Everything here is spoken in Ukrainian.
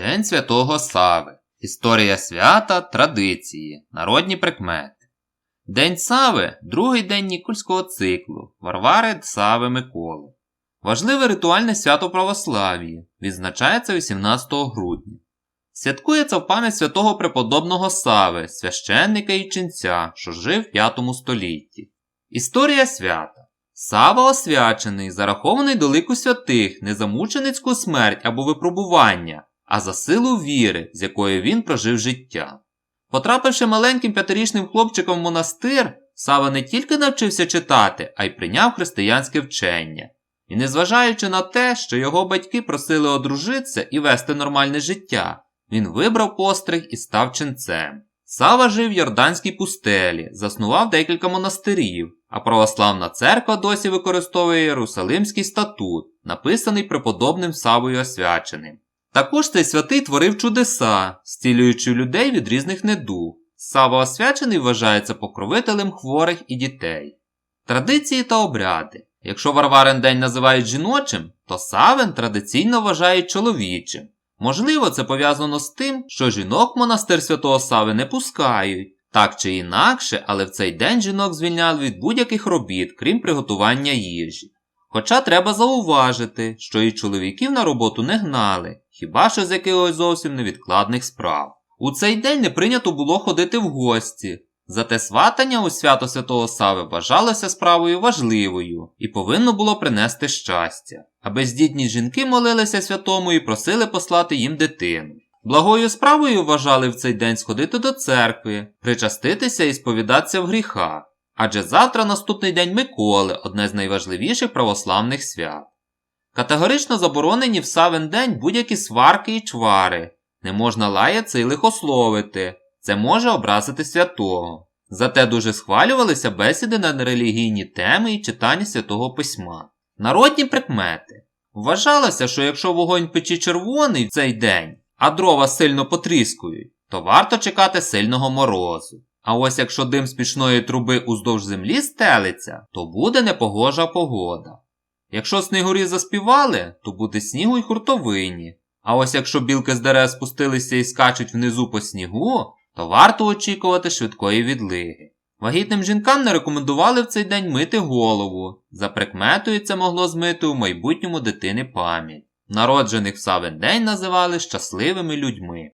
День Святого Сави. Історія свята, традиції, народні прикмети. День Сави другий день Нікольського циклу, Варвари Сави Миколи. Важливе ритуальне свято православії, відзначається 18 грудня. Святкується в пам'ять святого преподобного Сави, священника і ченця, що жив в 5 столітті. Історія свята. Сава освячений, зарахований до лику святих, не за мученицьку смерть або випробування, а за силу віри, з якою він прожив життя. Потрапивши маленьким п'ятирічним хлопчиком в монастир, Сава не тільки навчився читати, а й прийняв християнське вчення. І незважаючи на те, що його батьки просили одружитися і вести нормальне життя, він вибрав постриг і став ченцем. Сава жив в Йорданській пустелі, заснував декілька монастирів, а православна церква досі використовує Єрусалимський статут, написаний преподобним Савою Освяченим. Також цей святий творив чудеса, зцілюючи людей від різних недуг. Сава Освячений вважається покровителем хворих і дітей. Традиції та обряди. Якщо Варварин день називають жіночим, то Савин традиційно вважають чоловічим. Можливо, це пов'язано з тим, що жінок монастир Святого Сави не пускають. Так чи інакше, але в цей день жінок звільняли від будь-яких робіт, крім приготування їжі. Хоча треба зауважити, що і чоловіків на роботу не гнали, хіба що з якихось зовсім невідкладних справ. У цей день не прийнято було ходити в гості, зате сватання у свято Святого Сави вважалося справою важливою і повинно було принести щастя, а бездітні жінки молилися святому і просили послати їм дитину. Благою справою вважали в цей день сходити до церкви, причаститися і сповідатися в гріхах, адже завтра наступний день Миколи одне з найважливіших православних свят. Категорично заборонені в Савин день будь-які сварки і чвари, не можна лаятися і лихословити, це може образити святого. Зате дуже схвалювалися бесіди на нерелігійні теми і читання святого письма. Народні прикмети. Вважалося, що якщо вогонь печі червоний в цей день, а дрова сильно потріскують, то варто чекати сильного морозу. А ось якщо дим з труби уздовж землі стелиться, то буде непогожа погода. Якщо снігурі заспівали, то буде снігу й хуртовині. А ось якщо білки з дерев спустилися і скачуть внизу по снігу, то варто очікувати швидкої відлиги. Вагітним жінкам не рекомендували в цей день мити голову. За прикметою це могло змити у майбутньому дитини пам'ять. Народжених в Савин день називали щасливими людьми.